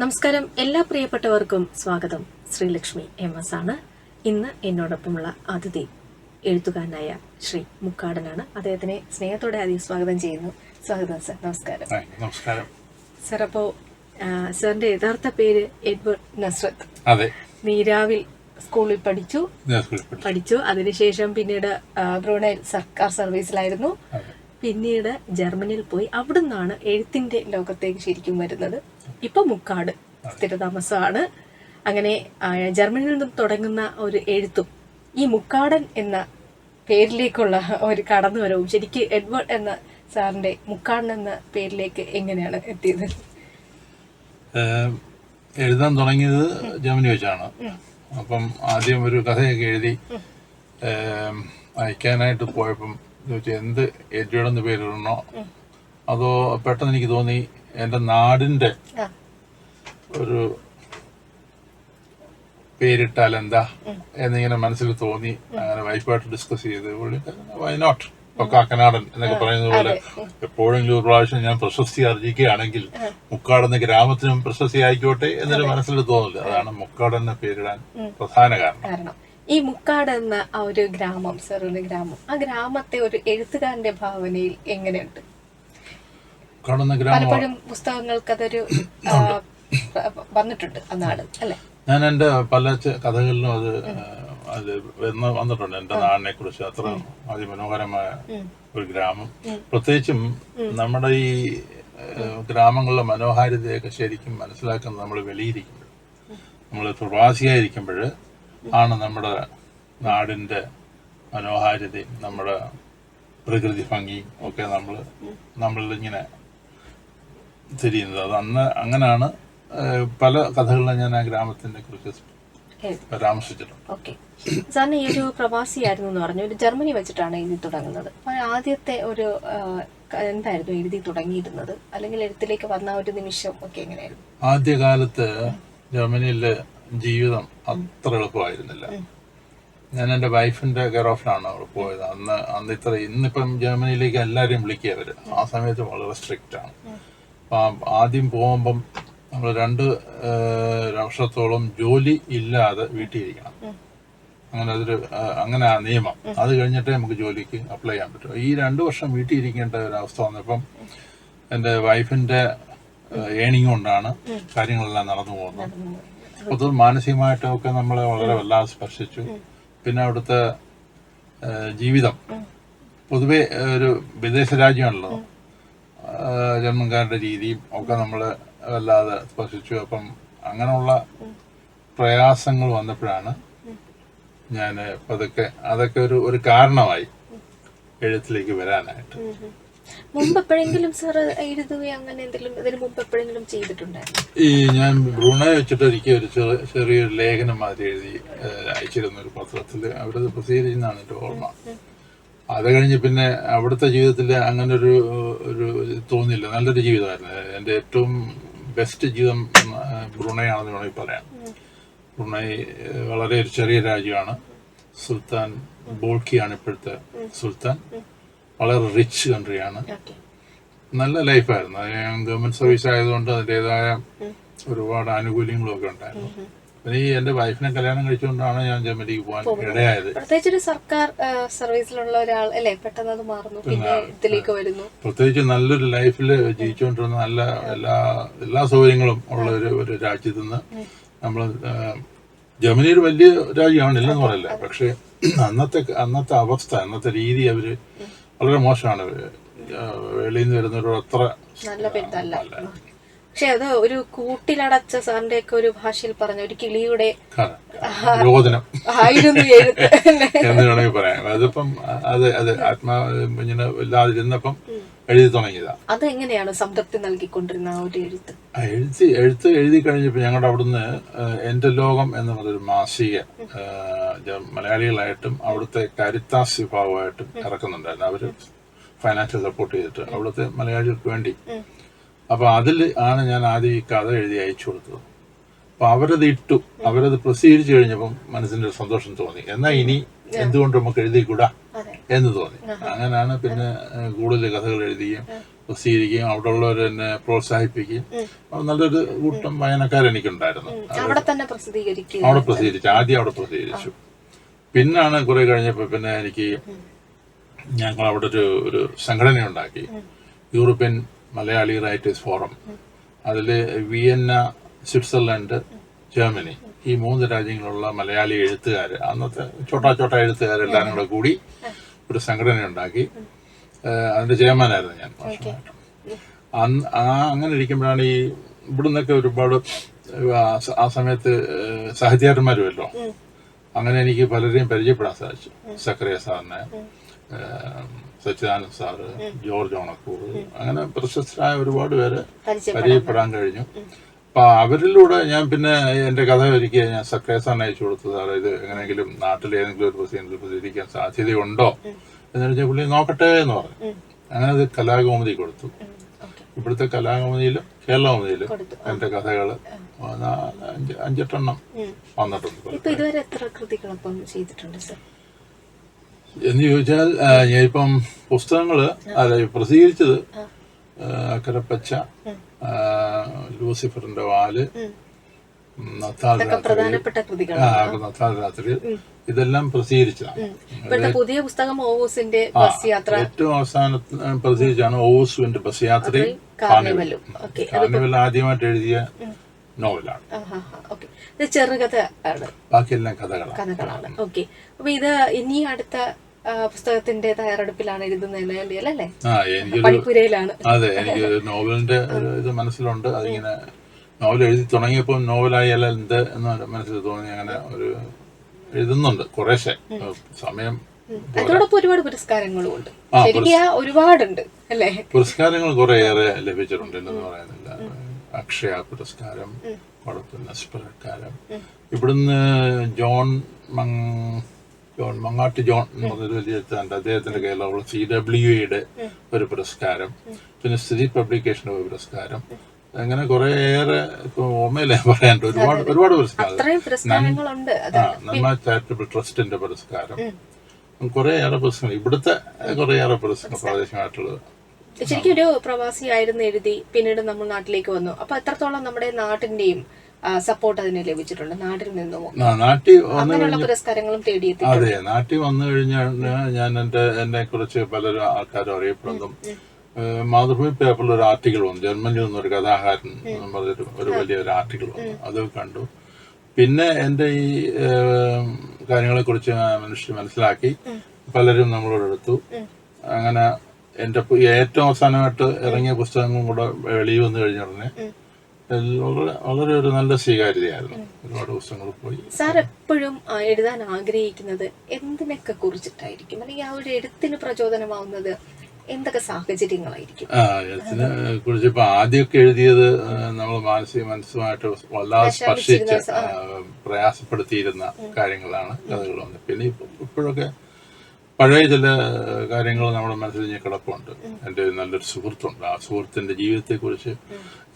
നമസ്കാരം. എല്ലാ പ്രിയപ്പെട്ടവർക്കും സ്വാഗതം. ശ്രീലക്ഷ്മി എം എസ് ആണ്. ഇന്ന് എന്നോടൊപ്പമുള്ള അതിഥി എഴുത്തുകാരനായ ശ്രീ മുക്കാടനാണ്. അദ്ദേഹത്തിനെ സ്നേഹത്തോടെ ആദ്യം സ്വാഗതം ചെയ്യുന്നു. സ്വാഗതം സർ. നമസ്കാരം. നമസ്കാരം. സർ അപ്പോ സാറിന്റെ യഥാർത്ഥ പേര് എഡ്വേർഡ് നസ്രത്ത്. അതെ. നീരാവിൽ സ്കൂളിൽ പഠിച്ചു. പഠിച്ചു. അതിനുശേഷം പിന്നീട് ബ്രൂണയിൽ സർക്കാർ സർവീസിലായിരുന്നു. പിന്നീട് ജർമ്മനിയിൽ പോയി. അവിടുന്നാണ് എഴുത്തിന്റെ ലോകത്തേക്ക് ശരിക്കും വരുന്നത്. ഇപ്പൊ മുക്കാട് സ്ഥിരതാമസമാണ്. അങ്ങനെ ജർമ്മനിൽ ജർമ്മനിയിൽ നിന്നും തുടങ്ങുന്ന ഒരു എഴുത്തും ഈ മുക്കാടൻ എന്ന പേരിലേക്കുള്ള ഒരു കടന്നുവരവും ശരിക്ക് എഡ്വേർഡ് എന്ന സാറിന്റെ മുക്കാടൻ എന്ന പേരിലേക്ക് എങ്ങനെയാണ് എത്തിയത്? എഴുതാൻ തുടങ്ങിയത് ജർമ്മനി വെച്ചാണ്. അപ്പം ആദ്യം ഒരു കഥയൊക്കെ എഴുതി അയക്കാനായിട്ട് പോയപ്പം ചോദിച്ചു എന്ത് എഡ്വേർഡ് എന്ന പേരിടണോ? അതോ പെട്ടെന്ന് എനിക്ക് തോന്നി എന്റെ നാടിന്റെ ഒരു പേരിട്ടാൽ എന്താ എന്നിങ്ങനെ മനസ്സിൽ തോന്നി അങ്ങനെ വൈഫായിട്ട് ഡിസ്കസ് ചെയ്ത് പുള്ളി വൈ നോട്ട് ഇപ്പൊ കാക്കനാടൻ എന്നൊക്കെ പറയുന്നത് പോലെ എപ്പോഴെങ്കിലും ഒരു പ്രാവശ്യം ഞാൻ പ്രശസ്തി ആർജിക്കുകയാണെങ്കിൽ മുക്കാട് എന്ന ഗ്രാമത്തിനും പ്രശസ്തി ആയിക്കോട്ടെ എന്നൊരു മനസ്സിൽ തോന്നില്ല അതാണ് മുക്കാട് എന്ന പേരിടാൻ പ്രധാന കാരണം. ഈ മുക്കാട് എന്ന ആ ഒരു ഗ്രാമം സാറിന്റെ ഗ്രാമം ആ ഗ്രാമത്തെ ഒരു എഴുത്തുകാരന്റെ ഭാവനയിൽ എങ്ങനെയുണ്ട്? പലപ്പോഴും പുസ്തകങ്ങൾക്ക് അതൊരു വന്നിട്ടുണ്ട് നാട് അല്ലെ? ഞാൻ എന്റെ പല കഥകളിലും അത് അത് വന്ന് വന്നിട്ടുണ്ട്. എന്റെ നാടിനെ കുറിച്ച് അത്ര അതിമനോഹരമായ ഒരു ഗ്രാമം. പ്രത്യേകിച്ചും നമ്മുടെ ഈ ഗ്രാമങ്ങളിലെ മനോഹാരിതയൊക്കെ ശരിക്കും മനസ്സിലാക്കുന്നത് നമ്മൾ വെളിയിരിക്കുമ്പോൾ. നമ്മൾ പ്രവാസിയായിരിക്കുമ്പോൾ ആണ് നമ്മുടെ നാടിന്റെ മനോഹാരിതയും നമ്മുടെ പ്രകൃതി ഭംഗിയും ഒക്കെ നമ്മൾ നമ്മളിങ്ങനെ തിരിയുന്നത്. അത് അന്ന് അങ്ങനെയാണ് പല കഥകളിലും ഞാൻ ആ ഗ്രാമത്തിനെ കുറിച്ച് പരാമർശിച്ചിട്ടുണ്ട്. സാറിന് ഈ ഒരു പ്രവാസിയായിരുന്നു എന്ന് പറഞ്ഞു. ഒരു ജർമ്മനി വെച്ചിട്ടാണ് എഴുതി തുടങ്ങുന്നത്. ആദ്യത്തെ ഒരു എന്തായിരുന്നു എഴുതി തുടങ്ങിയിരുന്നത്? അല്ലെങ്കിൽ എഴുത്തിലേക്ക് വന്ന ഒരു നിമിഷം ഒക്കെ എങ്ങനെയായിരുന്നു? ആദ്യകാലത്ത് ജർമ്മനിയിലെ ജീവിതം അത്ര എളുപ്പമായിരുന്നില്ല. ഞാൻ എന്റെ വൈഫിന്റെ കെയർ ഓഫിലാണ് അവിടെ പോയത്. അന്ന് അന്ന് ഇത്ര ഇന്നിപ്പം ജർമ്മനിയിലേക്ക് എല്ലാവരെയും വിളിക്കുക അവർ ആ സമയത്ത് വളരെ സ്ട്രിക്റ്റ് ആണ് ആദ്യം പോകുമ്പം നമ്മൾ രണ്ട് വർഷത്തോളം ജോലി ഇല്ലാതെ വീട്ടിൽ ഇരിക്കണം അങ്ങനെ അതൊരു അങ്ങനെ ആ നിയമം അത് കഴിഞ്ഞിട്ടേ നമുക്ക് ജോലിക്ക് അപ്ലൈ ചെയ്യാൻ പറ്റും. ഈ രണ്ട് വർഷം വീട്ടിൽ ഇരിക്കേണ്ട ഒരു അവസ്ഥ വന്നപ്പം എന്റെ വൈഫിന്റെ ഏണിങ് കൊണ്ടാണ് കാര്യങ്ങളെല്ലാം നടന്നു പോകുന്നത്. അപ്പോൾ മാനസികമായിട്ടൊക്കെ നമ്മളെ വളരെ വല്ലാതെ സ്പർശിച്ചു. പിന്നെ അവിടുത്തെ ജീവിതം. പൊതുവെ ഒരു വിദേശ രാജ്യമാണല്ലോ. ആ, ജർമ്മൻകാരുടെ രീതിയും ഒക്കെ നമ്മൾ വല്ലാതെ സ്പർശിച്ചു. അപ്പം അങ്ങനെയുള്ള പ്രയാസങ്ങൾ വന്നപ്പോഴാണ് ഞാൻ അതൊക്കെ അതൊക്കെ ഒരു ഒരു കാരണമായി എഴുത്തിലേക്ക് വരാനായിട്ട്. മുമ്പ് എപ്പോഴെങ്കിലും സാർ എഴുതുകയോ അങ്ങനെ എന്തെങ്കിലും ഇതിന് മുമ്പ് എപ്പോഴെങ്കിലും ചെയ്തിട്ടുണ്ടായിരുന്നു? ഈ ഞാൻ ബ്രൂണെ വെച്ചിട്ട് ഒരിക്കൽ ഒരു ചെറിയ ചെറിയൊരു ലേഖനം മാതിരി എഴുതി അയച്ചിരുന്നു ഒരു പത്രത്തിൽ. അവിടെ പ്രസിദ്ധീകരിച്ചെന്നാണ് എന്റെ ഓർമ്മ. അത് കഴിഞ്ഞ് പിന്നെ അവിടുത്തെ ജീവിതത്തിൽ അങ്ങനെ ഒരു ഒരു തോന്നിയില്ല. നല്ലൊരു ജീവിതമായിരുന്നു. എന്റെ ഏറ്റവും ബെസ്റ്റ് ജീവിതം ബ്രുണൈ ആണെന്ന് വേണമെങ്കിൽ പറയാം. ബ്രുണൈ വളരെ ഒരു ചെറിയ രാജ്യമാണ്. സുൽത്താൻ ബോൾക്കിയാണ് ഇപ്പോഴത്തെ സുൽത്താൻ. വളരെ റിച്ച് കൺട്രിയാണ് നല്ല ലൈഫായിരുന്നു ഗവൺമെന്റ് സർവീസ് ആയതുകൊണ്ട് അതിന്റെതായ ഒരുപാട് ആനുകൂല്യങ്ങളും ഒക്കെ ഉണ്ടായിരുന്നു ഈ എന്റെ വൈഫിനെ കല്യാണം കഴിച്ചുകൊണ്ടാണ് ഞാൻ ജർമ്മനിക്ക് പോകാൻ ഇടയായത്. പ്രത്യേകിച്ച് ഒരു സർക്കാർ സർവീസിലുള്ള ഒരാൾ അല്ലേ? പെട്ടെന്ന് അത് മാറുന്നു പിന്നെ ഇതിലേക്ക് വരുന്നു. പ്രത്യേകിച്ച് നല്ലൊരു ലൈഫിൽ ജീവിച്ചുകൊണ്ടിരുന്ന നല്ല എല്ലാ എല്ലാ സൗകര്യങ്ങളും ഉള്ള ഒരു ഒരു രാജ്യത്ത് നിന്ന് നമ്മൾ ജർമ്മനി ഒരു വലിയ രാജ്യമാണ് ഇല്ലെന്ന് പറയില്ല. പക്ഷെ അന്നത്തെ അന്നത്തെ അവസ്ഥ അന്നത്തെ രീതി അവർ വളരെ മോശമാണ്. വെളിയിൽ നിന്ന് വരുന്നവരോട് അത്ര നല്ല പക്ഷെ അത് ഒരു കൂട്ടിലടച്ച സാറിന്റെ ഒക്കെ ഒരു ഭാഷയിൽ പറഞ്ഞ ഒരു കിളിയുടെ ആയിരുന്നു എഴുത്ത് അല്ലേ? എന്ന് വേണമെങ്കിൽ പറയാം. അതിപ്പം അത് അത് ആത്മാ ഇങ്ങനെ ഇല്ലാതിരുന്നപ്പം എഴുതി തുടങ്ങിയതാ. അത് എങ്ങനെയാണ് സംതൃപ്തി നൽകിക്കൊണ്ടിരുന്ന ആ ഒരു എഴുത്ത്? എഴുതി എഴുത്ത് എഴുതി കഴിഞ്ഞപ്പോൾ ഞങ്ങളുടെ അവിടുന്ന് എന്റെ ലോകം എന്ന് പറഞ്ഞൊരു മാസിക മലയാളികളായിട്ടും അവിടുത്തെ കരിത്താസ് വിഭാഗമായിട്ടും ഇറക്കുന്നുണ്ടായിരുന്നു. അവർ ഫൈനാൻഷ്യൽ സപ്പോർട്ട് ചെയ്തിട്ട് അവിടുത്തെ മലയാളികൾക്ക് വേണ്ടി അപ്പൊ അതിൽ ആണ് ഞാൻ ആദ്യം ഈ കഥ എഴുതി അയച്ചു കൊടുത്തത്. അപ്പൊ അവരത് ഇട്ടു. അവരത് പ്രസിദ്ധീകരിച്ചു കഴിഞ്ഞപ്പം മനസ്സിന്റെ ഒരു സന്തോഷം തോന്നി. എന്നാ ഇനി എന്തുകൊണ്ട് നമുക്ക് എഴുതിക്കൂടാ എന്ന് തോന്നി. അങ്ങനെയാണ് പിന്നെ കൂടുതൽ കഥകൾ എഴുതുകയും പ്രസിദ്ധീകരിക്കുകയും അവിടെ ഉള്ളവർ എന്നെ പ്രോത്സാഹിപ്പിക്കുകയും അപ്പോൾ നല്ലൊരു കൂട്ടം വായനക്കാർ എനിക്കുണ്ടായിരുന്നു അവിടെ പ്രസിദ്ധീകരിച്ചു. ആദ്യം അവിടെ പ്രസിദ്ധീകരിച്ചു. പിന്നാണ് കുറെ കഴിഞ്ഞപ്പോൾ പിന്നെ എനിക്ക് ഞങ്ങൾ അവിടെ ഒരു ഒരു സംഘടന ഉണ്ടാക്കി യൂറോപ്യൻ മലയാളി റൈറ്റേഴ്സ് ഫോറം അതിൽ വിയന്ന സ്വിറ്റ്സർലൻഡ് ജർമ്മനി. ഈ മൂന്ന് രാജ്യങ്ങളിലുള്ള മലയാളി എഴുത്തുകാർ അന്നത്തെ ചോട്ടാ ചോട്ടാ എഴുത്തുകാരെല്ലാവരും കൂടെ കൂടി ഒരു സംഘടന ഉണ്ടാക്കി അതിന്റെ ചെയർമാനായിരുന്നു ഞാൻ വർഷമായിട്ട് അന്ന് ആ അങ്ങനെ ഇരിക്കുമ്പോഴാണ് ഈ ഇവിടുന്നൊക്കെ ഒരുപാട് ആ സമയത്ത് സഹചാരന്മാരുമല്ലോ അങ്ങനെ എനിക്ക് പലരെയും പരിചയപ്പെടാൻ സാധിച്ചു. സക്രിയ സാറിനെ സച്ചിദാനന്ദ് സാറ് ജോർജ് ഓണക്കൂർ അങ്ങനെ പ്രശസ്തരായ ഒരുപാട് പേര് പരിചയപ്പെടാൻ കഴിഞ്ഞു. അപ്പൊ അവരിലൂടെ ഞാൻ പിന്നെ എന്റെ കഥ ഒരുക്കിയ ഞാൻ സക്രിയ സാറിന് അയച്ചു കൊടുത്തു. സാറ് ഇത് എങ്ങനെയെങ്കിലും നാട്ടിൽ ഏതെങ്കിലും ഒരു പ്രസിഡന്റിൽ പ്രസിദ്ധിക്കാൻ സാധ്യതയുണ്ടോ? എന്ന് വെച്ചാൽ പുള്ളി നോക്കട്ടെ എന്ന് പറഞ്ഞു. അങ്ങനെ അത് കലാകൗമുദി കൊടുത്തു. ഇവിടുത്തെ കലാകൗമുദിയിലും കേരളകൗമുദിയിലും എന്റെ അഞ്ച് അഞ്ചെട്ടെണ്ണം വന്നിട്ടുണ്ട്. ഇപ്പൊ ഇതുവരെ എത്ര കൃതികളപ്പം ചെയ്തിട്ടുണ്ട് സർ? എന്ന് ചോദിച്ചാൽ ഞാനിപ്പം പുസ്തകങ്ങൾ അല്ല പ്രസിദ്ധീകരിച്ചത് അക്കരപ്പച്ച ലൂസിഫറിന്റെ വാൽ നത്താൽ രാത്രി. ആ രാത്രി. ഇതെല്ലാം പ്രസിദ്ധീകരിച്ചതാണ്. പുതിയ പുസ്തകം ഓവൂസിന്റെ ബസ് യാത്ര. ഏറ്റവും അവസാനത്തിൽ പ്രസിദ്ധീകരിച്ചാണ് ഓവസുവിന്റെ ബസ് യാത്രയും കാർണിവലും. കാർണിവൽ ആദ്യമായിട്ട് എഴുതിയ നോവലാണ്. ചെറുകഥ ബാക്കിയെല്ലാം കഥകളാണ്. കഥകളാണ്. ഓക്കെ. അപ്പൊ ഇത് ഇനി അടുത്ത പുസ്തകത്തിന്റെ തയ്യാറെടുപ്പിലാണ് എഴുതുന്നത് അല്ലേ? പണിപ്പുരയിലാണ്. അതെ എനിക്ക് നോവലിന്റെ ഇത് മനസ്സിലുണ്ട്. അതിങ്ങനെ നോവൽ എഴുതി തുടങ്ങിയപ്പോൾ നോവലായാൽ എന്ത് എന്ന് മനസ്സിൽ തോന്നി അങ്ങനെ ഒരു എഴുതുന്നുണ്ട് കുറേശ്ശെ. സമയം അതോടൊപ്പം ഒരുപാട് പുരസ്കാരങ്ങളും ഉണ്ട് ഒരുപാടുണ്ട് അല്ലേ? പുരസ്കാരങ്ങൾ കുറേയേറെ ലഭിച്ചിട്ടുണ്ട് എന്ന് പറയുന്നില്ല അക്ഷയ പുരസ്കാരം കുഴപ്പമില്ല പുരസ്കാരം ഇവിടുന്ന് ജോൺ മങ് ജോൺ മങ്ങാട്ട് ജോൺ എന്ന് പറഞ്ഞൊരു വലിയ എഴുത്തുകാരുണ്ട് അദ്ദേഹത്തിന്റെ കയ്യിലുള്ള സി ഡബ്ല്യു എയുടെ ഒരു പുരസ്കാരം. പിന്നെ സ്ഥിതി പബ്ലിക്കേഷന്റെ ഒരു പുരസ്കാരം. അങ്ങനെ കുറേയേറെ ഇപ്പൊ ഓമയിലെ പറയാനുണ്ട്. ഒരുപാട് ഒരുപാട് പുരസ്കാരം നന്മ ചാരിറ്റബിൾ ട്രസ്റ്റിന്റെ പുരസ്കാരം. കുറേയേറെ പുരസ്കാരം ഇവിടുത്തെ കുറേയേറെ പുരസ്കാരം. പ്രാദേശികമായിട്ടുള്ളത്. ശരിക്കും ഒരു പ്രവാസിയായിരുന്നു എഴുതി. പിന്നീട് നമ്മൾ നാട്ടിലേക്ക് വന്നു. അപ്പൊ എത്രത്തോളം നമ്മുടെ നാട്ടിന്റെയും സപ്പോർട്ട് അതിന് ലഭിച്ചിട്ടുണ്ട്. നാട്ടിൽ നിന്നും. ആ, നാട്ടിൽ അങ്ങനെയുള്ള പുരസ്കാരങ്ങളും തേടിയെത്തി അതെ നാട്ടിൽ വന്നു കഴിഞ്ഞാൽ ഞാൻ എന്റെ എന്നെ കുറിച്ച് പലരും ആൾക്കാരും അറിയപ്പെടുന്നു ഏഹ് മാതൃഭൂമി പേപ്പറിൽ ഒരു ആർട്ടിക്കിൾ വന്നു. ജർമ്മനിയിൽ നിന്നൊരു കഥാകാരൻ പറഞ്ഞിട്ട് ഒരു വലിയ ഒരു ആർട്ടിക്കിൾ വന്നു. അത് കണ്ടു. പിന്നെ എന്റെ ഈ കാര്യങ്ങളെ കുറിച്ച് മനുഷ്യർ മനസ്സിലാക്കി. പലരും നമ്മളോട് എടുത്തു. അങ്ങനെ എന്റെ ഏറ്റവും അവസാനമായിട്ട് ഇറങ്ങിയ പുസ്തകങ്ങളും കൂടെ വെളിയിൽ വന്നു കഴിഞ്ഞ ഉടനെ വളരെ ഒരു നല്ല സ്വീകാര്യതയായിരുന്നു. ഒരുപാട് പുസ്തകങ്ങൾ പോയി. സാർ എപ്പോഴും എഴുതാൻ ആഗ്രഹിക്കുന്നത് എന്തിനൊക്കെ കുറിച്ചിട്ടായിരിക്കും? അല്ലെങ്കിൽ ആ ഒരു എഴുത്തിന് പ്രചോദനമാവുന്നത് എന്തൊക്കെ സാഹചര്യങ്ങളായിരിക്കും? ആ എഴുത്തിനെ കുറിച്ച് ഇപ്പൊ ആദ്യമൊക്കെ എഴുതിയത് നമ്മൾ മാനസിക മനസ്സുമായിട്ട് വല്ലാതെ സ്പർശിച്ച് പ്രയാസപ്പെടുത്തിയിരുന്ന കാര്യങ്ങളാണ് കഥകൾ വന്നത്. പിന്നെ ഇപ്പൊ ഇപ്പോഴൊക്കെ പഴയ ചില കാര്യങ്ങൾ നമ്മുടെ മനസ്സിൽ ഞാൻ കിടപ്പുണ്ട്. എന്റെ നല്ലൊരു സുഹൃത്തുണ്ട്. ആ സുഹൃത്തിന്റെ ജീവിതത്തെക്കുറിച്ച്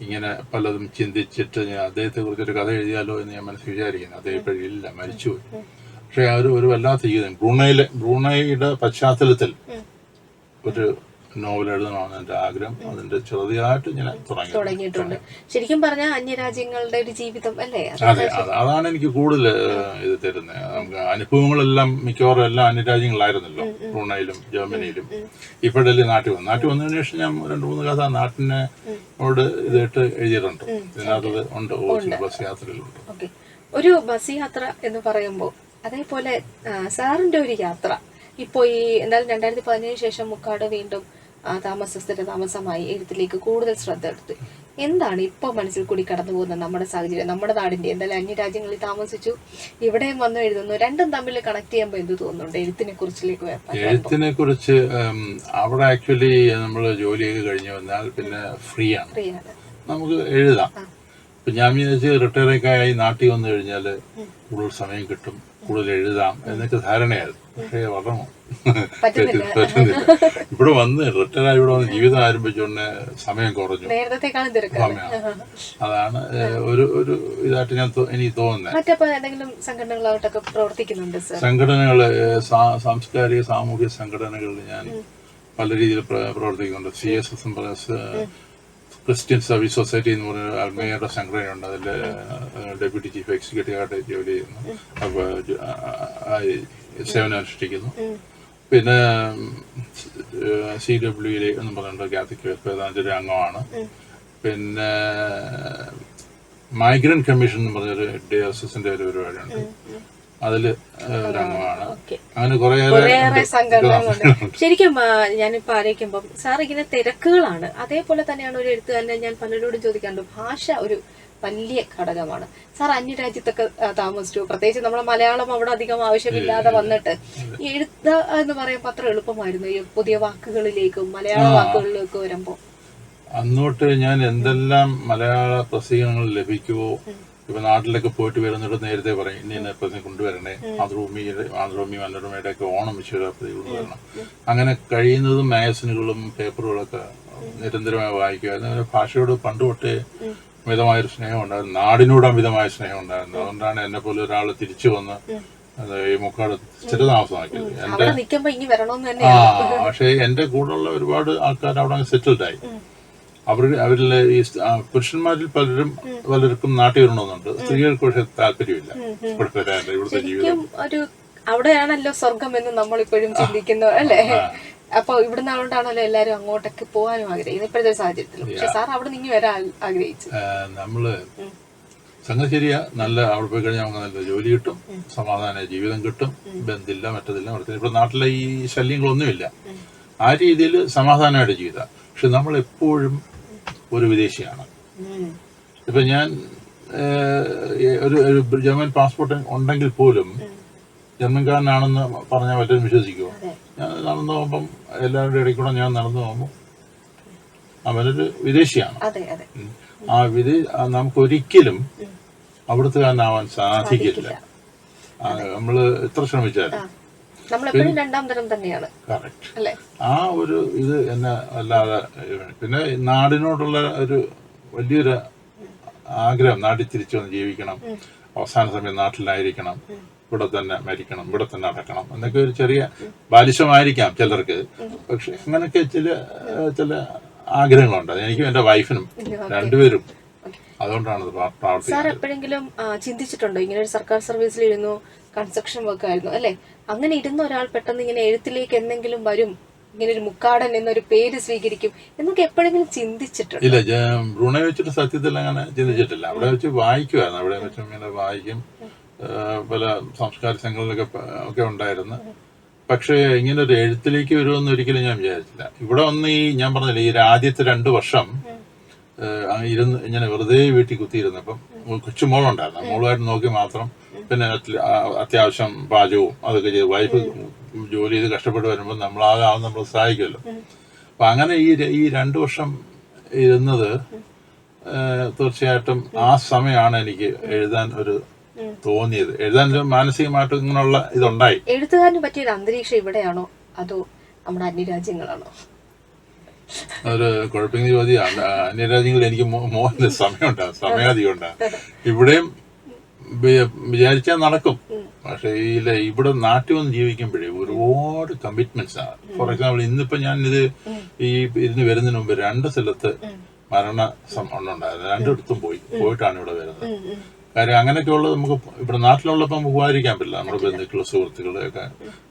ഇങ്ങനെ പലതും ചിന്തിച്ചിട്ട് ഞാൻ അദ്ദേഹത്തെ കുറിച്ചൊരു കഥ എഴുതിയാലോ എന്ന് ഞാൻ മനസ്സിൽ വിചാരിക്കുന്നു. അദ്ദേഹം ഇപ്പോഴില്ല മരിച്ചുപോയി. പക്ഷെ ആ ഒരു ഒരു വല്ലാത്ത ജീവിതം. ബ്രൂണയിലെ ബ്രൂണയുടെ പശ്ചാത്തലത്തിൽ ഒരു നോവൽ എഴുതണമെന്ന് എന്റെ ആഗ്രഹം. അതിന്റെ ചെറുതായിട്ട് ഇങ്ങനെ തുടങ്ങിയിട്ടുണ്ട്. ശരിക്കും പറഞ്ഞാൽ അന്യരാജ്യങ്ങളുടെ ഒരു ജീവിതം അല്ലേ? അത് അതെ. അതാണ് എനിക്ക് കൂടുതൽ ഇത് തരുന്നത്. നമുക്ക് അനുഭവങ്ങളെല്ലാം മിക്കവാറും എല്ലാം അന്യരാജ്യങ്ങളായിരുന്നല്ലോ. ബ്രൂണയിലും ജർമ്മനിയിലും. ഇപ്പോഴല്ലേ നാട്ടിൽ വന്നു നാട്ടിൽ വന്നതിന് ശേഷം ഞാൻ രണ്ട് മൂന്ന് കഥ നാട്ടിനെ ഓട് ഇതായിട്ട് എഴുതിയിട്ടുണ്ട്. ഇതിനകത്ത് ഉണ്ട്. ബസ് യാത്രയിലുണ്ട്. ഒരു ബസ് യാത്ര എന്ന് പറയുമ്പോൾ അതേപോലെ സാറിന്റെ ഒരു യാത്ര. ഇപ്പോ ഈ എന്തായാലും രണ്ടായിരത്തി പതിനേഴിന് ശേഷം മുക്കാട് വീണ്ടും താമസ സ്ഥിര താമസമായി എഴുത്തിലേക്ക് കൂടുതൽ ശ്രദ്ധ എടുത്തു. എന്താണ് ഇപ്പൊ മനസ്സിൽ കൂടി കടന്നു പോകുന്ന നമ്മുടെ സാഹചര്യം? നമ്മുടെ നാടിന്റെ എന്തായാലും അന്യ രാജ്യങ്ങളിൽ താമസിച്ചു ഇവിടെയും വന്നു എഴുതുന്നു രണ്ടും തമ്മിൽ കണക്ട് ചെയ്യുമ്പോൾ എന്ത് തോന്നുന്നുണ്ട്? എഴുത്തിനെ കുറിച്ചിലേക്ക് എഴുത്തിനെ കുറിച്ച് അവിടെ ആക്ച്വലി നമ്മൾ ജോലിയൊക്കെ കഴിഞ്ഞു വന്നാൽ പിന്നെ ഫ്രീ ആണ്. നമുക്ക് എഴുതാം. ഇപ്പൊ ഞാൻ വിചാരിച്ച് റിട്ടയറൊക്കെ ആയി നാട്ടിൽ വന്നു കഴിഞ്ഞാൽ കൂടുതൽ സമയം കിട്ടും കൂടുതൽ എഴുതാം എന്നൊക്കെ ധാരണയായിരുന്നു. പക്ഷേ വളർന്നു. പറ്റുന്നില്ല. ഇവിടെ വന്ന് റിട്ടയർ ആയി ഇവിടെ വന്ന് ജീവിതം ആരംഭിച്ചുകൊണ്ട് സമയം കുറഞ്ഞു. അതാണ് ഒരു ഒരു ഇതായിട്ട് ഞാൻ എനിക്ക് തോന്നുന്നത് സംഘടനകൾ സാംസ്കാരിക സാമൂഹിക സംഘടനകളിൽ ഞാൻ പല രീതിയിൽ പ്ര- പ്രവർത്തിക്കുന്നുണ്ട്. C S S Christian service society എന്ന് പറഞ്ഞ അൽമേയുടെ സംഘടനയുണ്ട്. അതിൽ ഡെപ്യൂട്ടി ചീഫ് എക്സിക്യൂട്ടീവ് ആയിട്ട് ജോലി ചെയ്യുന്നു. അപ്പോൾ സേവനം അനുഷ്ഠിക്കുന്നു. പിന്നെ സി ഡബ്ല്യു എന്ന് പറഞ്ഞിട്ട് കാത്തലിക് വേദാന്തയുടെ അംഗമാണ്. പിന്നെ മൈഗ്രന്റ് കമ്മീഷൻ എന്ന് പറഞ്ഞൊരു ഡി എസ് എസിന്റെ ഒരു പരിപാടിയുണ്ട്. അതിൽ ഒരംഗമാണ്. അങ്ങനെ കുറേയേറെ സംഘടനകളുണ്ട്. ശരിക്കും ഞാനിപ്പോ ആലോചിക്കുമ്പോ സാർ ഇങ്ങനെ തിരക്കുകളാണ്. അതേപോലെ തന്നെയാണ് ഒരു എഴുത്തുകാരനെ ഞാൻ പലരോടും ചോദിക്കാറുണ്ട്. ഭാഷ ഒരു വലിയ ഘടകമാണ്. സാർ അന്യരാജ്യത്തൊക്കെ രാജ്യത്തൊക്കെ താമസിച്ചു. പ്രത്യേകിച്ച് നമ്മുടെ മലയാളം അവിടെ അധികം ആവശ്യമില്ലാതെ വന്നിട്ട്. ഈ എഴുത്ത എന്ന് പറയുമ്പോൾ അത്ര എളുപ്പമായിരുന്നു. ഈ പുതിയ വാക്കുകളിലേക്കും മലയാള വാക്കുകളിലേക്കും വരുമ്പോൾ അന്നോട്ട് ഞാൻ എന്തെല്ലാം മലയാള പ്രസിദ്ധീകരണങ്ങൾ ലഭിക്കുമോ ഇപ്പൊ നാട്ടിലൊക്കെ പോയിട്ട് വരുന്നിട്ട് നേരത്തെ പറയും ഇന്ന ഇന്ന കൊണ്ടുവരണേ? മാതൃഭൂമിയുടെ മാതൃഭൂമി മനോരമയുടെ ഒക്കെ ഓണം വിശ്വരാത്രി കൊണ്ടുവരണം. അങ്ങനെ കഴിയുന്നതും മാഗസിനുകളും പേപ്പറുകളൊക്കെ നിരന്തരമായി വായിക്കുമായിരുന്നു അങ്ങനെ ഭാഷയോട് പണ്ട് തൊട്ടേ മിതമായൊരു സ്നേഹം ഉണ്ടായിരുന്നു നാടിനോട് അമിതമായ സ്നേഹം ഉണ്ടായിരുന്നു അതുകൊണ്ടാണ് എന്നെ പോലെ ഒരാൾ തിരിച്ചു വന്ന് ഈ മുക്കാട് എന്റെ അവിടെ നിൽക്കുമ്പോ ഇനി ആ പക്ഷേ എന്റെ കൂടെയുള്ള ഒരുപാട് ആൾക്കാർ അവിടെ സെറ്റിൽഡ് അവർ അവരിലെ ഈ പുരുഷന്മാരിൽ പലരും പലർക്കും നാട്ടിൽ വരണമെന്നുണ്ട്. സ്ത്രീകൾക്ക് പക്ഷെ താല്പര്യമില്ല. ഇവിടെ വരാനില്ല ഇവിടുത്തെ ജീവിതം. ഒരു അവിടെയാണല്ലോ സ്വർഗം എന്ന് നമ്മൾ ഇപ്പോഴും ചിന്തിക്കുന്നു അല്ലേ? അപ്പൊ ഇവിടുന്ന് അതുകൊണ്ടാണല്ലോ എല്ലാരും അങ്ങോട്ടൊക്കെ പോകാനും ആഗ്രഹിക്കുന്നത് ഇപ്പോഴത്തെ സാഹചര്യത്തിൽ പക്ഷെ സാർ അവിടെ നിന്ന് വരാൻ ആഗ്രഹിച്ചു. നമ്മൾ സംഗതി ശരിയാ. നല്ല അവിടെ പോയി കഴിഞ്ഞാൽ നമുക്ക് നല്ല ജോലി കിട്ടും. സമാധാന ജീവിതം കിട്ടും. ബന്ധില്ല മറ്റതില്ല മറ്റതില്ല. ഇവിടെ നാട്ടിലെ ഈ ശല്യങ്ങളൊന്നുമില്ല. ആ രീതിയിൽ സമാധാനമായിട്ട് ജീവിതം. പക്ഷെ നമ്മൾ എപ്പോഴും ഒരു വിദേശിയാണ്. ഇപ്പൊ ഞാൻ ഒരു ഒരു ജർമ്മൻ പാസ്പോർട്ട് ഉണ്ടെങ്കിൽ പോലും ജർമ്മൻകാരനാണെന്ന് പറഞ്ഞാൽ മറ്റൊരു വിശ്വസിക്കുമോ. ഞാൻ നടന്നു പോകുമ്പം എല്ലാവരുടെ ഇടയിൽ കൂടെ ഞാൻ നടന്നു പോകുമ്പോൾ അവനൊരു വിദേശിയാണ്. ആ വിദേ ആ നമുക്ക് ഒരിക്കലും അവിടുത്തെ കാരനാവാൻ സാധിക്കില്ല. നമ്മൾ നമ്മൾ എത്ര ശ്രമിച്ചാലും നമ്മളെപ്പോഴും രണ്ടാം തരം തന്നെയാണ്. അല്ലെ? ആ ഒരു ഇത് എന്നെ അല്ലാതെ പിന്നെ നാടിനോടുള്ള ഒരു വലിയൊരു ആഗ്രഹം നാട്ടിൽ തിരിച്ചു വന്ന് ജീവിക്കണം അവസാന സമയം നാട്ടിലായിരിക്കണം ഇവിടെ തന്നെ മരിക്കണം ഇവിടെ തന്നെ അടക്കണം എന്നൊക്കെ ഒരു ചെറിയ ബാലിശമായിരിക്കാം ചിലർക്ക്. പക്ഷെ അങ്ങനെയൊക്കെ ചില ചില ആഗ്രഹങ്ങളുണ്ട്. എനിക്കും എന്റെ വൈഫിനും രണ്ടുപേരും. അതുകൊണ്ടാണ് സാർ എപ്പോഴെങ്കിലും ചിന്തിച്ചിട്ടുണ്ടോ? ഇങ്ങനെ ഒരു സർക്കാർ സർവീസിൽ ഇരുന്നു കൺസ്ട്രക്ഷൻ വർക്ക് ആയിരുന്നു അല്ലെ? അങ്ങനെ ഇരുന്ന ഒരാൾ പെട്ടെന്ന് ഇങ്ങനെ എഴുത്തിലേക്ക് എന്തെങ്കിലും വരും ഇങ്ങനെ ഒരു മുക്കാടൻ എന്നൊരു പേര് സ്വീകരിക്കും എന്നൊക്കെ എപ്പോഴെങ്കിലും ചിന്തിച്ചിട്ടുണ്ട്? സത്യത്തിൽ അങ്ങനെ ചിന്തിച്ചിട്ടില്ല. അവിടെ വെച്ച് വായിക്കുമായിരുന്നു അവിടെ വെച്ച് ഇങ്ങനെ വായിക്കും. പല സംസ്കാര സംഘങ്ങളിലൊക്കെ ഒക്കെ ഉണ്ടായിരുന്നു. പക്ഷേ ഇങ്ങനെ ഒരു എഴുത്തിലേക്ക് വരുമെന്ന് ഒരിക്കലും ഞാൻ വിചാരിച്ചില്ല. ഇവിടെ ഒന്ന് ഈ ഞാൻ പറഞ്ഞില്ലേ ഈ ആദ്യത്തെ രണ്ട് വർഷം ഇരുന്ന് ഇങ്ങനെ വെറുതെ വീട്ടിൽ കുത്തിയിരുന്നപ്പം കൊച്ചുമോളുണ്ടായിരുന്നു. മോളുമായിട്ട് നോക്കി മാത്രം പിന്നെ അത്യാവശ്യം പാചകവും അതൊക്കെ ചെയ്ത് വൈഫ് ജോലി ചെയ്ത് കഷ്ടപ്പെട്ട് വരുമ്പോൾ നമ്മളാകെ ആവും നമ്മൾ സഹായിക്കുമല്ലോ. അപ്പൊ അങ്ങനെ ഈ ഈ രണ്ടു വർഷം ഇരുന്നത് തീർച്ചയായിട്ടും ആ സമയമാണ് എനിക്ക് എഴുതാൻ ഒരു തോന്നിയത്. എഴുതാൻ ഒരു മാനസികമായിട്ട് ഇങ്ങനെയുള്ള ഇതുണ്ടായി. എഴുത്തുകാരന് പറ്റിയ ഒരു അന്തരീക്ഷം ഇവിടെയാണോ? അതോ നമ്മുടെ അന്യരാജ്യങ്ങളാണോ? ഒരു കുഴപ്പമില്ല ചോദ്യമാണ് അന്യരാജ്യങ്ങളിൽ എനിക്ക് മോഹന സമയമുണ്ടാകും സമയാധികം ഉണ്ടാകും ഇവിടെയും വിചാരിച്ചാൽ നടക്കും. പക്ഷേ ഈ ഇവിടെ നാട്ടിൽ വന്ന് ജീവിക്കുമ്പോഴേ ഒരുപാട് കമ്മിറ്റ്മെന്റ്സ് ആണ്. ഫോർ എക്സാമ്പിൾ ഇന്നിപ്പോ ഞാൻ ഇത് ഈ ഇതിന് വരുന്നതിന് മുമ്പ് രണ്ട് സ്ഥലത്ത് മരണ സംഭവം ഉണ്ടായിരുന്നു രണ്ടിടത്തും പോയി. പോയിട്ടാണ് ഇവിടെ വരുന്നത്. കാര്യം അങ്ങനെയൊക്കെ ഉള്ളത് നമുക്ക് ഇവിടെ നാട്ടിലുള്ളപ്പോൾ നമുക്ക് പോകാതിരിക്കാൻ പറ്റില്ല. നമ്മുടെ ബന്ധുക്കൾ സുഹൃത്തുക്കളൊക്കെ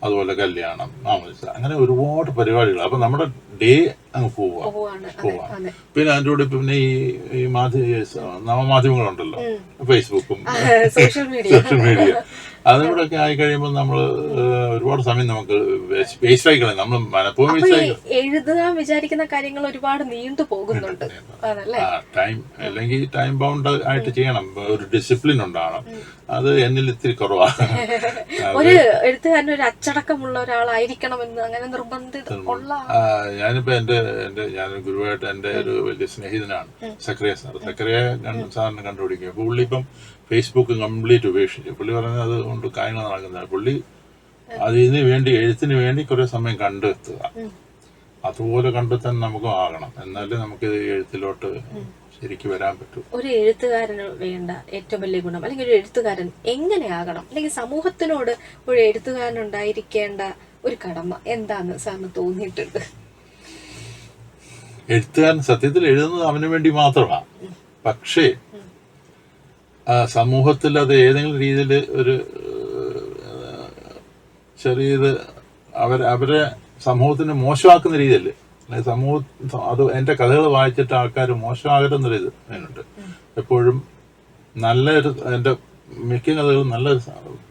അതുപോലെ കല്യാണം താമസിച്ച അങ്ങനെ ഒരുപാട് പരിപാടികൾ അപ്പൊ നമ്മുടെ ഡേ അങ്ങ് പോവുക പോവാണ്. പോവാ പിന്നെ അതിന്റെ കൂടെ പിന്നെ ഈ ഈ മാധ്യമ നവമാധ്യമങ്ങളുണ്ടല്ലോ. ഫേസ്ബുക്കും സോഷ്യൽ മീഡിയ അതും കൂടെ ഒക്കെ ആയി കഴിയുമ്പോൾ നമ്മൾ ഒരുപാട് സമയം നമുക്ക് വേസ്റ്റ് ആയി കളയും. നമ്മൾ മനഃപൂർവം എഴുതാൻ വിചാരിക്കുന്ന കാര്യങ്ങൾ ഒരുപാട് നീണ്ടു പോകുന്നുണ്ട്. ടൈം അല്ലെങ്കിൽ ടൈം ബൗണ്ട് ആയിട്ട് ചെയ്യണം. ഒരു ഡിസിപ്ലിൻ ഉണ്ടാകണം അത് എന്നിൽ ഇത്തിരി കുറവാണ്. ഒരു എഴുത്തുകാരൻ ഒരു അച്ചടക്കമുള്ള ഒരാളായിരിക്കണമെന്ന് അങ്ങനെ നിർബന്ധിത ഞാനിപ്പോ എന്റെ എന്റെ ഞാൻ ഗുരുവായിട്ട് എന്റെ ഒരു വലിയ സ്നേഹിതനാണ്. സക്രിയ സാർ. സക്രിയ സാറിനെ കണ്ടുപിടിക്കും. പുള്ളി ഇപ്പം ഫേസ്ബുക്ക് കംപ്ലീറ്റ് ഉപേക്ഷിച്ചു. പുള്ളി പറഞ്ഞത് അത് കൊണ്ട് കാര്യങ്ങൾ നടക്കുന്നത് പുള്ളി അതിന് വേണ്ടി എഴുത്തിന് വേണ്ടി കുറെ സമയം കണ്ടെത്തുക. അതുപോലെ കണ്ടെത്താൻ നമുക്ക് ആകണം. എന്നാലേ നമുക്ക് എഴുത്തിലോട്ട് ശരിക്കും വരാൻ പറ്റൂ. ഒരു എഴുത്തുകാരന് വേണ്ട ഏറ്റവും വലിയ ഗുണം. അല്ലെങ്കിൽ ഒരു എഴുത്തുകാരൻ എങ്ങനെയാകണം അല്ലെങ്കിൽ സമൂഹത്തിനോട് ഒരു എഴുത്തുകാരൻ ഉണ്ടായിരിക്കേണ്ട ഒരു കടമ എന്താന്ന് സാറിന് തോന്നിയിട്ടുണ്ട്? എഴുത്തുകാരൻ സത്യത്തിൽ എഴുതുന്നത് അവന് വേണ്ടി മാത്രമാണ്. പക്ഷേ സമൂഹത്തിൽ അത് ഏതെങ്കിലും രീതിയിൽ ഒരു ചെറിയത് അവർ അവരെ സമൂഹത്തിന് മോശമാക്കുന്ന രീതിയിൽ അല്ലെങ്കിൽ സമൂഹ അത് എന്റെ കഥകൾ വായിച്ചിട്ട് ആൾക്കാർ മോശമാകരുന്നൊരു ഇത് അതിനുണ്ട്. എപ്പോഴും നല്ലൊരു എന്റെ മിക്ക കഥകളും നല്ല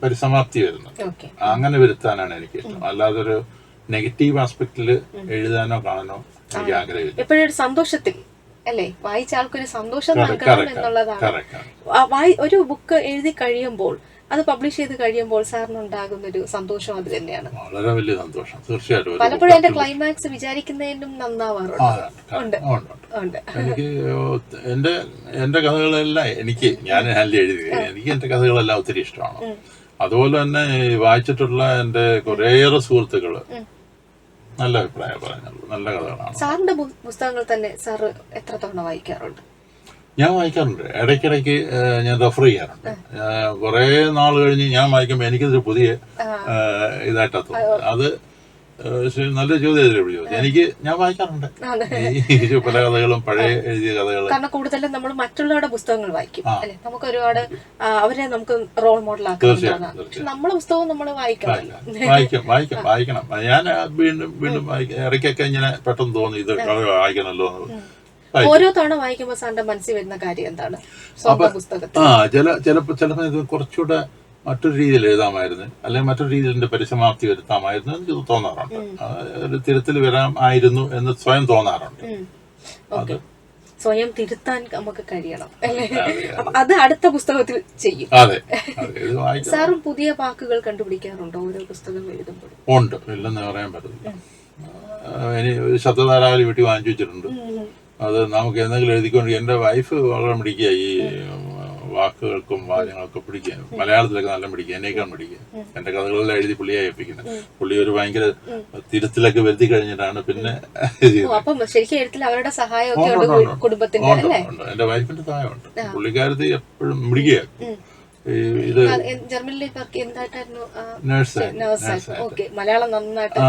പരിസമാപ്തി വരുന്നുണ്ട്. അങ്ങനെ വരുത്താനാണ് എനിക്ക് ഇഷ്ടം. അല്ലാതെ ഒരു നെഗറ്റീവ് ആസ്പെക്റ്റിൽ എഴുതാനോ കാണാനോ എനിക്ക് ആഗ്രഹമില്ല. എപ്പോഴും സന്തോഷത്തിൽ അല്ലേ? വായിച്ച ആൾക്കൊരു സന്തോഷം നൽകണം എന്നുള്ളതാണ്. വായി- ഒരു ബുക്ക് എഴുതി കഴിയുമ്പോൾ അത് പബ്ലിഷ് ചെയ്ത് കഴിയുമ്പോൾ സാറിന് ഉണ്ടാകുന്ന ഒരു സന്തോഷം അത് തന്നെയാണ്. വളരെ വലിയ സന്തോഷം തീർച്ചയായിട്ടും. പലപ്പോഴും എന്റെ ക്ലൈമാക്സ് വിചാരിക്കുന്നതിനും നന്നാവാറുണ്ട്. എനിക്ക് എന്റെ എന്റെ കഥകളെല്ലാം എനിക്ക് ഞാൻ ഹാൻഡിൽ എഴുതി എനിക്ക് എന്റെ കഥകളെല്ലാം ഒത്തിരി ഇഷ്ടമാണ്. അതുപോലെ തന്നെ വായിച്ചിട്ടുള്ള എന്റെ കുറേയേറെ സുഹൃത്തുക്കൾ നല്ല അഭിപ്രായം പറഞ്ഞുള്ളൂ നല്ല കഥകളാണ്. സാറിന്റെ പുസ്തകങ്ങൾ തന്നെ സാറ് എത്ര തവണ വായിക്കാറുണ്ട്? ഞാൻ വായിക്കാറുണ്ട്. ഇടയ്ക്കിടയ്ക്ക് ഞാൻ റെഫർ ചെയ്യാറുണ്ട്. കുറെ നാൾ കഴിഞ്ഞ് ഞാൻ വായിക്കുമ്പോൾ എനിക്കിതൊരു പുതിയ ഇതായിട്ടാണ് തോന്നുന്നത്. അത് നല്ല ചോദ്യം എനിക്ക് ഞാൻ വായിക്കാറുണ്ട്. പല കഥകളും പഴയ എഴുതിയ കഥകൾ കാരണം കൂടുതലും നമ്മൾ മറ്റുള്ളവരുടെ പുസ്തകങ്ങൾ വായിക്കും അല്ലെ? നമുക്ക് ഒരുപാട് അവരെ നമുക്ക് റോൾ മോഡൽ ആക്കാം നമ്മളെ പുസ്തകവും നമ്മൾ വായിക്കണം. വായിക്കാം വായിക്കാം വായിക്കണം ഞാൻ വീണ്ടും വീണ്ടും ഇടയ്ക്കൊക്കെ ഇങ്ങനെ പെട്ടെന്ന് തോന്നി ഇത് കഥ വായിക്കണമല്ലോ എന്ന്. വായിക്കും. ഓരോ തവണ വായിക്കുമ്പോൾ സാറിന്റെ മനസ്സിൽ വരുന്ന കാര്യം എന്താണ്? സ്വന്തം പുസ്തകത്തിൽ. ആ ചില ചിലപ്പോ ഇത് കുറച്ചുകൂടെ മറ്റൊരു രീതിയിൽ എഴുതാമായിരുന്നു. അല്ലെങ്കിൽ മറ്റൊരു രീതിയിൽ എന്റെ പരിസമാപ്തി വരുത്താമായിരുന്നു എനിക്ക് തോന്നാറുണ്ട്. ഒരു തിരുത്തിൽ വരാമായിരുന്നു എന്ന് സ്വയം തോന്നാറുണ്ട്. അത് സ്വയം തിരുത്താൻ നമുക്ക് കഴിയണം. അല്ലേ? അത് അടുത്ത പുസ്തകത്തിൽ ചെയ്യും. സാറും പുതിയ വാക്കുകൾ കണ്ടുപിടിക്കാറുണ്ടോ? ഓരോ പുസ്തകം എഴുതുമ്പോൾ ഉണ്ട്. ഇല്ലെന്ന് പറയാൻ പറ്റില്ല ഇനി ഒരു ശബ്ദധാരാവലി വീട്ടിൽ വാങ്ങിച്ചു വെച്ചിട്ടുണ്ട്. അത് നമുക്ക് എന്തെങ്കിലും എഴുതിക്കൊണ്ട് എന്റെ വൈഫ് വളരെ പിടിക്കുക ഈ വാക്കുകൾക്കും വാചകങ്ങൾക്കും പിടിക്കുക. മലയാളത്തിലൊക്കെ നല്ല പിടിക്കുക എന്നേക്കാൾ പിടിക്കുക എന്റെ കഥകളെല്ലാം എഴുതി പുള്ളിയെ ഏൽപ്പിക്കുന്നത്. പുള്ളി ഒരു ഭയങ്കര തിരുത്തിലൊക്കെ വരുത്തി കഴിഞ്ഞിട്ടാണ് പിന്നെ അവരുടെ സഹായമൊക്കെ ഉണ്ട്, വൈഫിന്റെ സഹായമുണ്ട് പുള്ളിക്കാരത്തി എപ്പോഴും മിടിക്കുക ഈ ഇത് മലയാളം നന്നായിട്ട്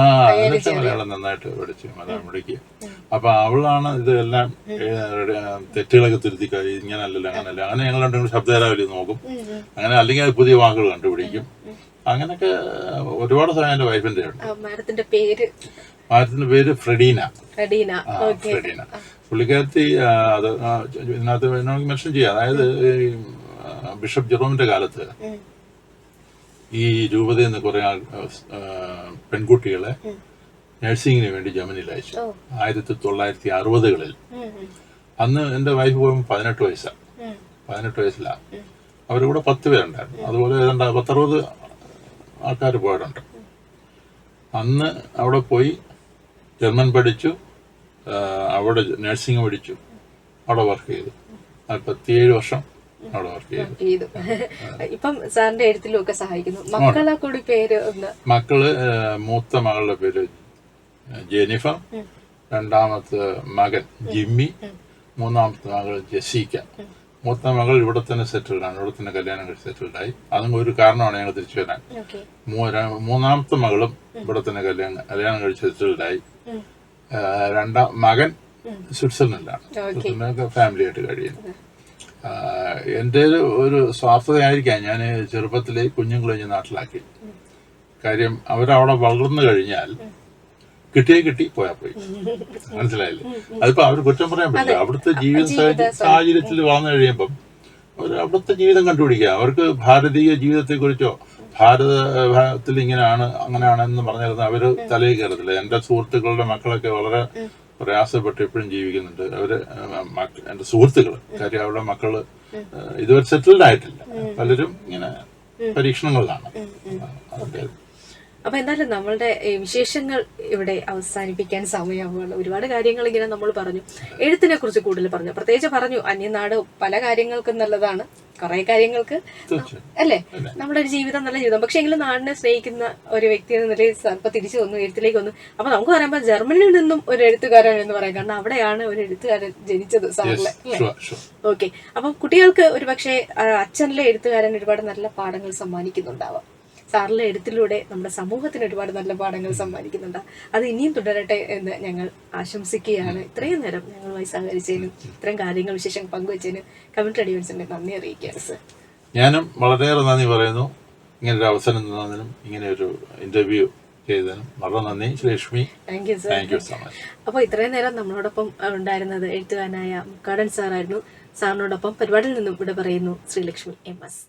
പഠിച്ചു മലയാളം പഠിക്കുക. അപ്പൊ അവളാണ് ഇതെല്ലാം തെറ്റുകളൊക്കെ തിരുത്തി ഇങ്ങനെ ഇങ്ങനല്ലല്ലോ അങ്ങനല്ല അങ്ങനെ ഞങ്ങൾ രണ്ടും കൂടി ശബ്ദധാരാവലി നോക്കും. അങ്ങനെ അല്ലെങ്കിൽ അത് പുതിയ വാക്കുകൾ കണ്ടുപിടിക്കും. അങ്ങനെയൊക്കെ ഒരുപാട് സമയം എന്റെ വൈഫിന്റെ മാഡത്തിന്റെ പേര്? മാരത്തിന്റെ പേര് ഫ്രെഡീന. ഫ്രെഡീന. പുള്ളിക്കാരത്തി അത് ഇതിനകത്ത് വേണമെങ്കിൽ മെൻഷൻ ചെയ്യാം. അതായത് ബിഷപ്പ് ജെറോമിന്റെ കാലത്ത് ഈ രൂപതയിൽ നിന്ന് കുറെ പെൺകുട്ടികളെ നഴ്സിംഗിന് വേണ്ടി ജർമ്മനിയിൽ അയച്ചു. ആയിരത്തി തൊള്ളായിരത്തി അറുപതുകളിൽ അന്ന് എന്റെ വൈഫ് പോകുമ്പോൾ പതിനെട്ട് വയസ്സാണ് പതിനെട്ട് വയസ്സിലാണ് അവരുടെ കൂടെ പത്ത് പേരുണ്ടായിരുന്നു. അതുപോലെ ഏതാണ്ട് പത്തറുപത് ആൾക്കാർ പോയിട്ടുണ്ട് അന്ന് അവിടെ പോയി ജർമ്മൻ പഠിച്ചു അവിടെ നഴ്സിംഗ് പഠിച്ചു അവിടെ വർക്ക് ചെയ്തു. നാൽപ്പത്തിയേഴ് വർഷം ചെയ്തു. ഇപ്പം സാറിന്റെ എഴുത്തിലും ഒക്കെ സഹായിക്കുന്നു. മക്കളെ കൂടി പേര് ഒന്ന്. മക്കൾ മൂത്ത മകളുടെ പേര് ജെനിഫ രണ്ടാമത്തെ മകൻ ജിമ്മി. മൂന്നാമത്തെ മകൾ ജെസിക്ക മൂത്ത മകൾ ഇവിടെ തന്നെ സെറ്റിൽഡ് ആണ്. ഇവിടെ തന്നെ കല്യാണം കഴിച്ച് സെറ്റിൽഡ് ആയി. അതും ഒരു കാരണമാണ് ഞങ്ങൾ തിരിച്ചു വരാൻ. മൂന്നാമത്തെ മകളും ഇവിടെ തന്നെ കല്യാണം കല്യാണം കഴിച്ച് സെറ്റിൽഡ് ആയി. ആ, രണ്ടാം മകൻ സ്വിറ്റ്സർലൻഡിലാണ്. സ്വിറ്റ്സർലൻഡൊക്കെ ഫാമിലി ആയിട്ട് കഴിയുന്നു. ആ, എന്റെ ഒരു സ്വാർത്ഥതയായിരിക്കാം. ഞാൻ ചെറുപ്പത്തിലെ കുഞ്ഞുങ്ങളെ നാട്ടിലാക്കി. കാര്യം അവരവിടെ വളർന്നു കഴിഞ്ഞാൽ കിട്ടിയേ കിട്ടി പോയാ പോയി. മനസ്സിലായില്ലേ? അതിപ്പോ അവർ കുറ്റം പറയാൻ പറ്റില്ല. അവിടുത്തെ ജീവിത സാഹചര്യത്തിൽ വളർന്നു കഴിയുമ്പം അവർ അവിടുത്തെ ജീവിതം കണ്ടുപിടിക്കുക. അവർക്ക് ഭാരതീയ ജീവിതത്തെ കുറിച്ചോ ഭാരതത്തിൽ ഇങ്ങനെയാണ് അങ്ങനെയാണെന്ന് പറഞ്ഞിരുന്ന അവർ തലയിൽ കയറത്തില്ല. എന്റെ സുഹൃത്തുക്കളുടെ മക്കളൊക്കെ വളരെ പ്രയാസപ്പെട്ട് ഇപ്പോഴും ജീവിക്കുന്നുണ്ട്. അവർ എന്റെ സുഹൃത്തുക്കൾ കാര്യം അവരുടെ മക്കൾ ഇതുവരെ സെറ്റിൽഡ് ആയിട്ടില്ല. പലരും ഇങ്ങനെ പരീക്ഷണങ്ങളിലാണ്. അതൊക്കെ അപ്പൊ എന്തായാലും നമ്മളുടെ വിശേഷങ്ങൾ ഇവിടെ അവസാനിപ്പിക്കാൻ സമയമാണ് ഒരുപാട് കാര്യങ്ങൾ ഇങ്ങനെ നമ്മൾ പറഞ്ഞു. എഴുത്തിനെ കുറിച്ച് കൂടുതൽ പറഞ്ഞു. പ്രത്യേകിച്ച് പറഞ്ഞു അന്യനാട് പല കാര്യങ്ങൾക്കും നല്ലതാണ്. കുറെ കാര്യങ്ങൾക്ക് അല്ലേ? നമ്മുടെ ഒരു ജീവിതം നല്ല ജീവിതം. പക്ഷെ എങ്കിലും നാടിനെ സ്നേഹിക്കുന്ന ഒരു വ്യക്തി എന്ന നിലയിൽ സാർ ഇപ്പൊ തിരിച്ചു വന്നു എഴുത്തിലേക്ക് വന്നു. അപ്പൊ നമുക്ക് പറയുമ്പോൾ ജർമ്മനിയിൽ നിന്നും ഒരു എഴുത്തുകാരൻ എന്ന് പറയാം. കാരണം അവിടെയാണ് ഒരു എഴുത്തുകാരൻ ജനിച്ചത് സാറിലെ. ഓക്കെ. അപ്പം കുട്ടികൾക്ക് ഒരു പക്ഷേ അച്ഛനിലെ എഴുത്തുകാരൻ ഒരുപാട് നല്ല പാഠങ്ങൾ സമ്മാനിക്കുന്നുണ്ടാവാം. സാറിലെ എഴുത്തിലൂടെ നമ്മുടെ സമൂഹത്തിന് ഒരുപാട് നല്ല പാഠങ്ങൾ സമ്മാനിക്കുന്നുണ്ട്. അത് ഇനിയും തുടരട്ടെ എന്ന് ഞങ്ങൾ ആശംസിക്കുകയാണ്. ഇത്രയും നേരം ഞങ്ങളുമായി സഹകരിച്ചതിനും ഇത്രയും കാര്യങ്ങൾ വിശേഷം പങ്കുവച്ചതിനും കമന്റ് അഡിയൻസിന്റെ നന്ദി അറിയിക്കുകയാണ് സർ. ഞാനും വളരെയേറെ നന്ദി പറയുന്നു. ഇങ്ങനെ ഒരു അവസരം തന്നതിനും ഇങ്ങനെ ഒരു ഇന്റർവ്യൂ ചെയ്തതിനും വളരെ നന്ദി Sreelakshmi. Thank you sir thank you so much അപ്പോൾ ഇത്രയും നേരം നമ്മളോടൊപ്പം ഉണ്ടായിരുന്നത് എഴുത്തുകാരനായ മുക്കാടൻ സാറായിരുന്നു. സാറിനോടൊപ്പം പരിപാടിയിൽ നിന്നും ഇവിടെ പറയുന്നു ശ്രീലക്ഷ്മി എം എസ്.